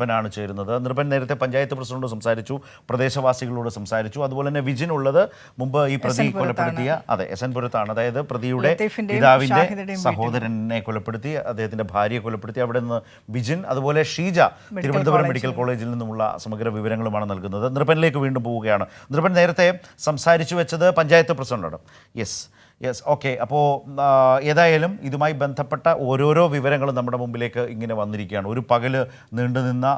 നിർപ്പനാണ് ചേരുന്നത്. നിർഭൻ നേരത്തെ പഞ്ചായത്ത് പ്രസിഡന്റോട് സംസാരിച്ചു പ്രദേശവാസികളോട് സംസാരിച്ചു. അതുപോലെ തന്നെ വിജിൻ ഉള്ളത് മുമ്പ് ഈ പ്രതി കൊലപ്പെടുത്തിയ അതെ എസ് എൻ പുരത്താണ്. അതായത് പ്രതിയുടെ പിതാവിന്റെ സഹോദരനെ കൊലപ്പെടുത്തി അദ്ദേഹത്തിന്റെ ഭാര്യയെ കൊലപ്പെടുത്തി. അവിടെ നിന്ന് വിജിൻ അതുപോലെ ഷീജ തിരുവനന്തപുരം മെഡിക്കൽ കോളേജിൽ നിന്നുമുള്ള സമഗ്ര വിവരങ്ങളുമാണ് നൽകുന്നത്. നൃപ്പനിലേക്ക് വീണ്ടും പോവുകയാണ്. നൃപ്പൻ നേരത്തെ സംസാരിച്ചു വെച്ചത് പഞ്ചായത്ത് പ്രസിഡന്റാണ്. യെസ്. യെസ് ഓക്കെ അപ്പോൾ ഏതായാലും ഇതുമായി ബന്ധപ്പെട്ട ഓരോരോ വിവരങ്ങളും നമ്മുടെ മുമ്പിലേക്ക് ഇങ്ങനെ വന്നിരിക്കുകയാണ്. ഒരു പകൽ നീണ്ടുനിന്ന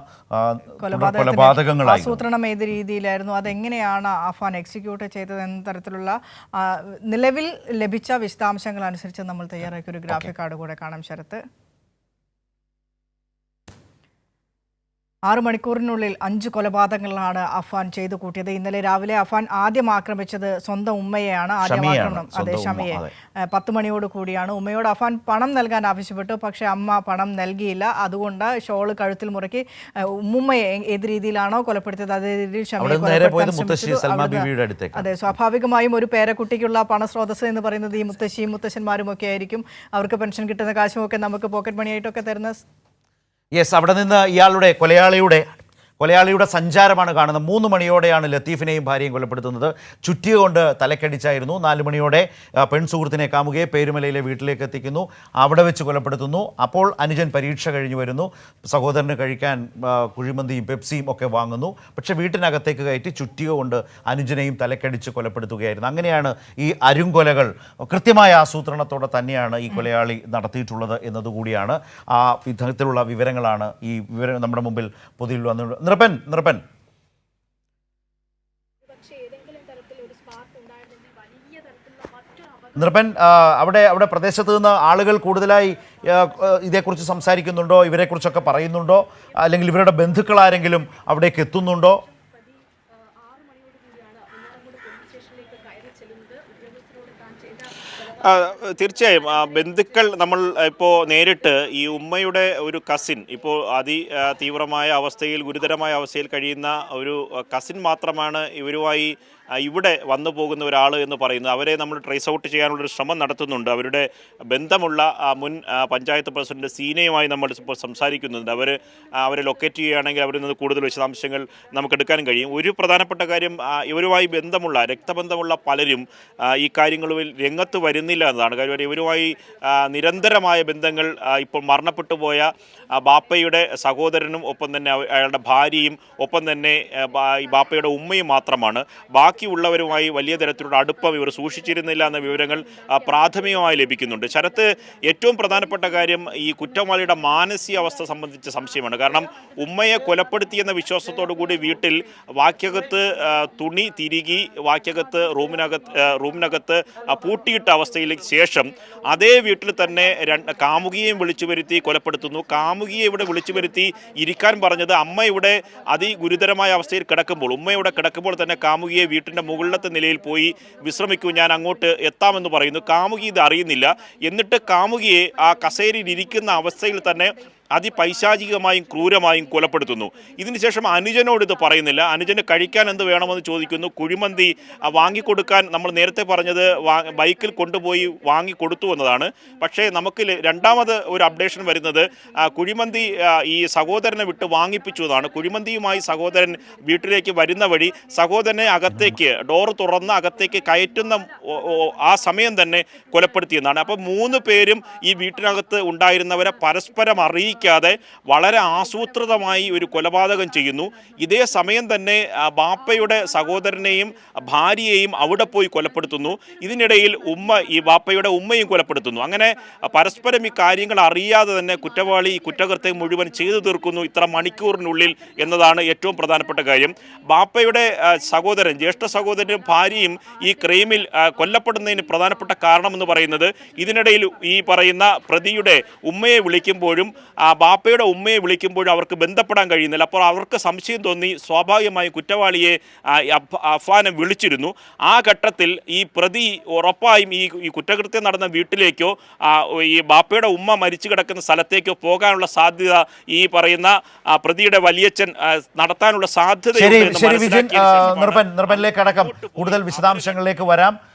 കൊലപാതകങ്ങളായി ആസൂത്രണം ഏത് രീതിയിലായിരുന്നു? അതെങ്ങനെയാണ് അഫാൻ എക്സിക്യൂട്ട് ചെയ്തത് എന്ന തരത്തിലുള്ള നിലവിൽ ലഭിച്ച വിശദാംശങ്ങൾ അനുസരിച്ച് നമ്മൾ തയ്യാറാക്കിയ ഒരു ഗ്രാഫിക് കാർഡ് കൂടെ കാണാം ശരത്ത് ആറ് മണിക്കൂറിനുള്ളിൽ അഞ്ച് കൊലപാതകങ്ങളാണ് അഫാൻ ചെയ്തു കൂട്ടിയത്. ഇന്നലെ രാവിലെ അഫാൻ ആദ്യം ആക്രമിച്ചത് സ്വന്തം ഉമ്മയെയാണ്. ആദ്യം ആക്രമണം. അതെ ഷമിയെ. പത്ത് മണിയോട് കൂടിയാണ്. ഉമ്മയോട് അഫാൻ പണം നൽകാൻ ആവശ്യപ്പെട്ടു. പക്ഷേ അമ്മ പണം നൽകിയില്ല. അതുകൊണ്ട് ഷോൾ കഴുത്തിൽ മുറുക്കി ഉമ്മയെ ഉമ്മുമ്മയെ ഏത് രീതിയിലാണോ കൊലപ്പെടുത്തിയത് അതേ രീതിയിൽ ഷമിയെ അതെ സ്വാഭാവികമായും ഒരു പേരക്കുട്ടിക്കുള്ള പണസ്രോതസ് എന്ന് പറയുന്നത് ഈ മുത്തശ്ശിയും മുത്തശ്ശന്മാരും ഒക്കെ ആയിരിക്കും. അവർക്ക് പെൻഷൻ കിട്ടുന്ന കാശുമൊക്കെ നമുക്ക് പോക്കറ്റ് മണിയായിട്ടൊക്കെ തരുന്ന യെസ് അവിടെ നിന്ന് ഇയാളുടെ കൊലയാളിയുടെ കൊലയാളിയുടെ സഞ്ചാരമാണ് കാണുന്നത്. മൂന്ന് മണിയോടെയാണ് ലത്തീഫിനെയും ഭാര്യയും കൊലപ്പെടുത്തുന്നത്. ചുറ്റിക കൊണ്ട് തലക്കടിച്ചായിരുന്നു. നാല് മണിയോടെ പെൺസുഹൃത്തിനെ പെൺ സുഹൃത്തിനെ കാമുകയെ പേരുമലയിലെ വീട്ടിലേക്ക് എത്തിക്കുന്നു. അവിടെ വെച്ച് കൊലപ്പെടുത്തുന്നു. അപ്പോൾ അനുജൻ പരീക്ഷ കഴിഞ്ഞു വരുന്നു. സഹോദരന് കഴിക്കാൻ കുഴിമന്തിയും പെപ്സിയും ഒക്കെ വാങ്ങുന്നു. പക്ഷേ വീട്ടിനകത്തേക്ക് കയറ്റി ചുറ്റിക കൊണ്ട് അനുജനെയും തലക്കടിച്ച് കൊലപ്പെടുത്തുകയായിരുന്നു. അങ്ങനെയാണ് ഈ അരുംകൊലകൾ കൃത്യമായ ആസൂത്രണത്തോടെ തന്നെയാണ് ഈ കൊലയാളി നടത്തിയിട്ടുള്ളത് എന്നതുകൂടിയാണ്. ആ വിധത്തിലുള്ള വിവരങ്ങളാണ് ഈ വിവരം നമ്മുടെ മുമ്പിൽ പൊതുവിൽ വന്നു നൃപൻ നൃപൻ നൃപൻ അവിടെ അവിടെ പ്രദേശത്ത് നിന്ന് ആളുകൾ കൂടുതലായി ഇതേക്കുറിച്ച് സംസാരിക്കുന്നുണ്ടോ? ഇവരെക്കുറിച്ചൊക്കെ പറയുന്നുണ്ടോ? അല്ലെങ്കിൽ ഇവരുടെ ബന്ധുക്കൾ ആരെങ്കിലും അവിടേക്ക് എത്തുന്നുണ്ടോ? തീർച്ചയായും. ബന്ധുക്കൾ നമ്മൾ ഇപ്പോൾ നേരിട്ട് ഈ ഉമ്മയുടെ ഒരു കസിൻ ഇപ്പോൾ അതി തീവ്രമായ അവസ്ഥയിൽ ഗുരുതരമായ അവസ്ഥയിൽ കഴിയുന്ന ഒരു കസിൻ മാത്രമാണ് ഇവരുമായി ഇവിടെ വന്നു പോകുന്ന ഒരാൾ എന്ന് പറയുന്നത്. അവരെ നമ്മൾ ട്രേസ് ഔട്ട് ചെയ്യാനുള്ളൊരു ശ്രമം നടത്തുന്നുണ്ട്. അവരുടെ ബന്ധമുള്ള മുൻ പഞ്ചായത്ത് പ്രസിഡന്റ് സീനയുമായി നമ്മൾ ഇപ്പോൾ സംസാരിക്കുന്നുണ്ട്. അവർ അവരെ ലൊക്കേറ്റ് ചെയ്യുകയാണെങ്കിൽ അവരിൽ നിന്ന് കൂടുതൽ വിശദാംശങ്ങൾ നമുക്ക് എടുക്കാനും കഴിയും. ഒരു പ്രധാനപ്പെട്ട കാര്യം ഇവരുമായി ബന്ധമുള്ള രക്തബന്ധമുള്ള പലരും ഈ കാര്യങ്ങളിൽ രംഗത്ത് വരുന്നില്ല എന്നതാണ്. കാര്യം ഇവരുമായി നിരന്തരമായ ബന്ധങ്ങൾ ഇപ്പോൾ മരണപ്പെട്ടു പോയ ബാപ്പയുടെ സഹോദരനും ഒപ്പം തന്നെ അയാളുടെ ഭാര്യയും ഒപ്പം തന്നെ ബാപ്പയുടെ ഉമ്മയും മാത്രമാണ്. ബാക്കിയുള്ളവരുമായി വലിയ തരത്തിലുള്ള അടുപ്പം ഇവർ സൂക്ഷിച്ചിരുന്നില്ല എന്ന വിവരങ്ങൾ പ്രാഥമികമായി ലഭിക്കുന്നുണ്ട്. ശരത്ത് ഏറ്റവും പ്രധാനപ്പെട്ട കാര്യം ഈ കുറ്റവാളിയുടെ മാനസികാവസ്ഥ സംബന്ധിച്ച സംശയമാണ്. കാരണം ഉമ്മയെ കൊലപ്പെടുത്തിയെന്ന വിശ്വാസത്തോടു കൂടി വീട്ടിൽ വാക്യകത്ത് തുണി തിരികി വാക്യകത്ത് റൂമിനകത്ത് റൂമിനകത്ത് പൂട്ടിയിട്ട പൂട്ടിയിട്ട അവസ്ഥയിലേക്ക് ശേഷം അതേ വീട്ടിൽ തന്നെ കാമുകിയെയും വിളിച്ചു വരുത്തി കൊലപ്പെടുത്തുന്നു. കാമുകിയെ ഇവിടെ വിളിച്ചു വരുത്തി ഇരിക്കാൻ പറഞ്ഞത് അമ്മ ഇവിടെ അതിഗുരുതരമായ അവസ്ഥയിൽ കിടക്കുമ്പോൾ ഉമ്മ ഇവിടെ കിടക്കുമ്പോൾ തന്നെ കാമുകിയെ വീട്ടിന്റെ മുകളിലത്തെ നിലയിൽ പോയി വിശ്രമിക്കൂ ഞാൻ അങ്ങോട്ട് എത്താമെന്ന് പറയുന്നു. കാമുകി ഇത് അറിയുന്നില്ല. എന്നിട്ട് കാമുകിയെ ആ കസേരയിൽ ഇരിക്കുന്ന അവസ്ഥയിൽ തന്നെ അതിപൈശാചികമായും ക്രൂരമായും കൊലപ്പെടുത്തുന്നു. ഇതിനുശേഷം അനുജനോട് ഇത് പറയുന്നില്ല. അനുജന് കഴിക്കാൻ എന്ത് വേണമെന്ന് ചോദിക്കുന്നു. കുഴിമന്തി വാങ്ങിക്കൊടുക്കാൻ നമ്മൾ നേരത്തെ പറഞ്ഞത് ബൈക്കിൽ കൊണ്ടുപോയി വാങ്ങിക്കൊടുത്തു എന്നതാണ്. പക്ഷേ നമുക്ക് രണ്ടാമത് ഒരു അപ്ഡേഷൻ വരുന്നത് കുഴിമന്തി ഈ സഹോദരനെ വിട്ട് വാങ്ങിപ്പിച്ചു എന്നാണ്. കുഴിമന്തിയുമായി സഹോദരൻ വീട്ടിലേക്ക് വരുന്ന വഴി സഹോദരനെ അകത്തേക്ക് ഡോർ തുറന്ന് അകത്തേക്ക് കയറ്റുന്ന ആ സമയം തന്നെ കൊലപ്പെടുത്തിയെന്നാണ് അപ്പോൾ മൂന്ന് പേരും ഈ വീട്ടിനകത്ത് ഉണ്ടായിരുന്നവരെ പരസ്പരം അറിയിക്കാതെ വളരെ ആസൂത്രിതമായി ഒരു കൊലപാതകം ചെയ്യുന്നു. ഇതേ സമയം തന്നെ ബാപ്പയുടെ സഹോദരനെയും ഭാര്യയെയും അവിടെ പോയി കൊലപ്പെടുത്തുന്നു. ഇതിനിടയിൽ ഉമ്മ ഈ ബാപ്പയുടെ ഉമ്മയും കൊലപ്പെടുത്തുന്നു. അങ്ങനെ പരസ്പരം ഈ കാര്യങ്ങൾ അറിയാതെ തന്നെ കുറ്റവാളി ഈ കുറ്റകൃത്യം മുഴുവൻ ചെയ്തു തീർക്കുന്നു ഇത്ര മണിക്കൂറിനുള്ളിൽ എന്നതാണ് ഏറ്റവും പ്രധാനപ്പെട്ട കാര്യം. ബാപ്പയുടെ സഹോദരൻ ജ്യേഷ്ഠ സഹോദരനും ഭാര്യയും ഈ ക്രൈമിൽ കൊല്ലപ്പെടുന്നതിന് പ്രധാനപ്പെട്ട കാരണമെന്ന് പറയുന്നത് ഇതിനിടയിൽ ഈ പറയുന്ന പ്രതിയുടെ ഉമ്മയെ വിളിക്കുമ്പോഴും ബാപ്പയുടെ ഉമ്മയെ വിളിക്കുമ്പോൾ അവർക്ക് ബന്ധപ്പെടാൻ കഴിയുന്നില്ല. അപ്പോൾ അവർക്ക് സംശയം തോന്നി. സ്വാഭാവികമായി കുറ്റവാളിയെ അഫാനെ വിളിച്ചിരുന്നു. ആ ഘട്ടത്തിൽ ഈ പ്രതി ഉറപ്പായും ഈ ഈ കുറ്റകൃത്യം നടന്ന വീട്ടിലേക്കോ ഈ ബാപ്പയുടെ ഉമ്മ മരിച്ചു കിടക്കുന്ന സ്ഥലത്തേക്കോ പോകാനുള്ള സാധ്യത ഈ പറയുന്ന പ്രതിയുടെ വലിയച്ഛൻ നടത്താനുള്ള സാധ്യത അടക്കം. കൂടുതൽ വിശദാംശങ്ങളിലേക്ക് വരാം.